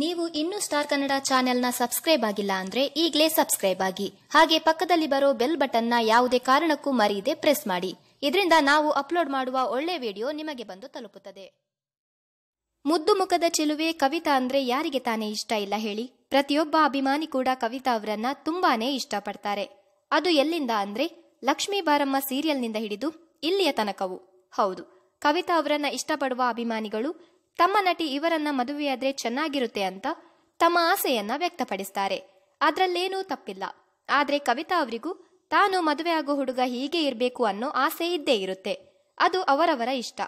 ನೀವು ಇನ್ನೂ ಸ್ಟಾರ್ ಕನ್ನಡ ಚಾನೆಲ್ನ ಸಬ್ಸ್ಕ್ರೈಬ್ ಆಗಿಲ್ಲ ಅಂದ್ರೆ ಈಗಲೇ ಸಬ್ಸ್ಕ್ರೈಬ್ ಆಗಿ. ಹಾಗೆ ಪಕ್ಕದಲ್ಲಿ ಬರೋ ಬೆಲ್ ಬಟನ್ನ ಯಾವುದೇ ಕಾರಣಕ್ಕೂ ಮರೆಯದೆ ಪ್ರೆಸ್ ಮಾಡಿ. ಇದರಿಂದ ನಾವು ಅಪ್ಲೋಡ್ ಮಾಡುವ ಒಳ್ಳೆ ವಿಡಿಯೋ ನಿಮಗೆ ಬಂದು ತಲುಪುತ್ತದೆ. ಮುದ್ದು ಮುಖದ ಚೆಲುವೆ ಕವಿತಾ ಅಂದ್ರೆ ಯಾರಿಗೆ ತಾನೇ ಇಷ್ಟ ಇಲ್ಲ ಹೇಳಿ. ಪ್ರತಿಯೊಬ್ಬ ಅಭಿಮಾನಿ ಕೂಡ ಕವಿತಾ ಅವರನ್ನ ತುಂಬಾನೇ ಇಷ್ಟಪಡ್ತಾರೆ. ಅದು ಎಲ್ಲಿಂದ ಅಂದ್ರೆ ಲಕ್ಷ್ಮೀ ಬಾರಮ್ಮ ಸೀರಿಯಲ್ನಿಂದ ಹಿಡಿದು ಇಲ್ಲಿಯ ತನಕವು. ಹೌದು, ಕವಿತಾ ಅವರನ್ನ ಇಷ್ಟಪಡುವ ಅಭಿಮಾನಿಗಳು ತಮ್ಮ ನಟಿ ಇವರನ್ನ ಮದುವೆಯಾದ್ರೆ ಚೆನ್ನಾಗಿರುತ್ತೆ ಅಂತ ತಮ್ಮ ಆಸೆಯನ್ನ ವ್ಯಕ್ತಪಡಿಸ್ತಾರೆ. ಅದ್ರಲ್ಲೇನೂ ತಪ್ಪಿಲ್ಲ. ಆದ್ರೆ ಕವಿತಾ ಅವರಿಗೂ ತಾನು ಮದುವೆ ಆಗೋ ಹುಡುಗ ಹೀಗೆ ಇರಬೇಕು ಅನ್ನೋ ಆಸೆ ಇದ್ದೇ ಇರುತ್ತೆ. ಅದು ಅವರವರ ಇಷ್ಟ.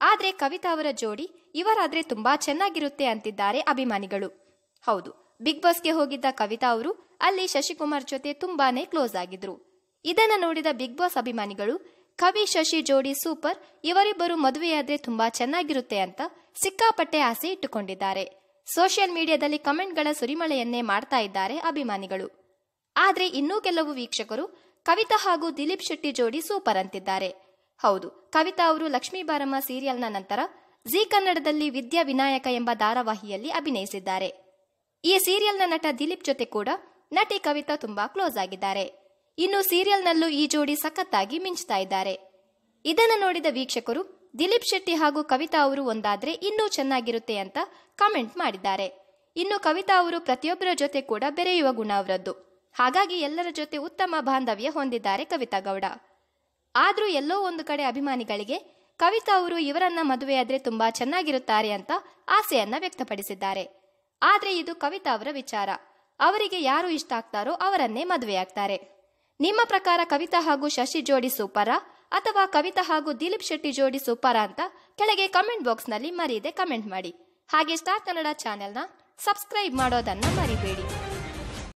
ಆದ್ರೆ ಕವಿತಾ ಅವರ ಜೋಡಿ ಇವರಾದ್ರೆ ತುಂಬಾ ಚೆನ್ನಾಗಿರುತ್ತೆ ಅಂತಿದ್ದಾರೆ ಅಭಿಮಾನಿಗಳು. ಹೌದು, ಬಿಗ್ ಬಾಸ್ಗೆ ಹೋಗಿದ್ದ ಕವಿತಾ ಅವರು ಅಲ್ಲಿ ಶಶಿಕುಮಾರ್ ಜೊತೆ ತುಂಬಾನೇ ಕ್ಲೋಸ್ ಆಗಿದ್ರು. ಇದನ್ನ ನೋಡಿದ ಬಿಗ್ ಬಾಸ್ ಅಭಿಮಾನಿಗಳು ಕವಿ ಶಶಿ ಜೋಡಿ ಸೂಪರ್, ಇವರಿಬ್ಬರು ಮದುವೆಯಾದ್ರೆ ತುಂಬಾ ಚೆನ್ನಾಗಿರುತ್ತೆ ಅಂತ ಸಿಕ್ಕಾಪಟ್ಟೆ ಆಸೆ ಇಟ್ಟುಕೊಂಡಿದ್ದಾರೆ. ಸೋಷಿಯಲ್ ಮೀಡಿಯಾದಲ್ಲಿ ಕಮೆಂಟ್ಗಳ ಸುರಿಮಳೆಯನ್ನೇ ಮಾಡ್ತಾ ಇದ್ದಾರೆ ಅಭಿಮಾನಿಗಳು. ಆದ್ರೆ ಇನ್ನೂ ಕೆಲವು ವೀಕ್ಷಕರು ಕವಿತಾ ಹಾಗೂ ದಿಲೀಪ್ ಶೆಟ್ಟಿ ಜೋಡಿ ಸೂಪರ್ ಅಂತಿದ್ದಾರೆ. ಹೌದು, ಕವಿತಾ ಅವರು ಲಕ್ಷ್ಮೀ ಬಾರಮ್ಮ ಸೀರಿಯಲ್ನ ನಂತರ ಜಿ ಕನ್ನಡದಲ್ಲಿ ವಿದ್ಯಾ ವಿನಾಯಕ ಎಂಬ ಧಾರಾವಾಹಿಯಲ್ಲಿ ಅಭಿನಯಿಸಿದ್ದಾರೆ. ಈ ಸೀರಿಯಲ್ನ ನಟ ದಿಲೀಪ್ ಜೊತೆ ಕೂಡ ನಟಿ ಕವಿತಾ ತುಂಬಾ ಕ್ಲೋಸ್ ಆಗಿದ್ದಾರೆ. ಇನ್ನು ಸೀರಿಯಲ್ನಲ್ಲೂ ಈ ಜೋಡಿ ಸಖತ್ತಾಗಿ ಮಿಂಚ್ತಾ ಇದ್ದಾರೆ. ಇದನ್ನು ನೋಡಿದ ವೀಕ್ಷಕರು, ದಿಲೀಪ್ ಶೆಟ್ಟಿ ಹಾಗೂ ಕವಿತಾ ಅವರು ಒಂದಾದ್ರೆ ಇನ್ನೂ ಚೆನ್ನಾಗಿರುತ್ತೆ ಅಂತ ಕಾಮೆಂಟ್ ಮಾಡಿದ್ದಾರೆ. ಇನ್ನು ಕವಿತಾ ಅವರು ಪ್ರತಿಯೊಬ್ಬರ ಜೊತೆ ಕೂಡ ಬೆರೆಯುವ ಗುಣ ಅವರದ್ದು. ಹಾಗಾಗಿ ಎಲ್ಲರ ಜೊತೆ ಉತ್ತಮ ಬಾಂಧವ್ಯ ಹೊಂದಿದ್ದಾರೆ ಕವಿತಾ ಗೌಡ. ಆದ್ರೂ ಎಲ್ಲೋ ಒಂದು ಕಡೆ ಅಭಿಮಾನಿಗಳಿಗೆ ಕವಿತಾ ಅವರು ಇವರನ್ನ ಮದುವೆಯಾದ್ರೆ ತುಂಬಾ ಚೆನ್ನಾಗಿರುತ್ತಾರೆ ಅಂತ ಆಸೆಯನ್ನ ವ್ಯಕ್ತಪಡಿಸಿದ್ದಾರೆ. ಆದ್ರೆ ಇದು ಕವಿತಾ ಅವರ ವಿಚಾರ. ಅವರಿಗೆ ಯಾರು ಇಷ್ಟ ಆಗ್ತಾರೋ ಅವರನ್ನೇ ಮದುವೆಯಾಗ್ತಾರೆ. ನಿಮ್ಮ ಪ್ರಕಾರ ಕವಿತಾ ಹಾಗೂ ಶಶಿ ಜೋಡಿ ಸೂಪರ? ಅಥವಾ ಕವಿತಾ ಹಾಗೂ ದಿಲೀಪ್ ಶೆಟ್ಟಿ ಜೋಡಿ ಸೂಪರ ಅಂತ ಕೆಳಗೆ ಕಮೆಂಟ್ ಬಾಕ್ಸ್ನಲ್ಲಿ ಮರೀದೆ ಕಮೆಂಟ್ ಮಾಡಿ. ಹಾಗೆ ಸ್ಟಾರ್ ಕನ್ನಡ ಚಾನೆಲ್ನ ಸಬ್ಸ್ಕ್ರೈಬ್ ಮಾಡೋದನ್ನ ಮರಿಬೇಡಿ.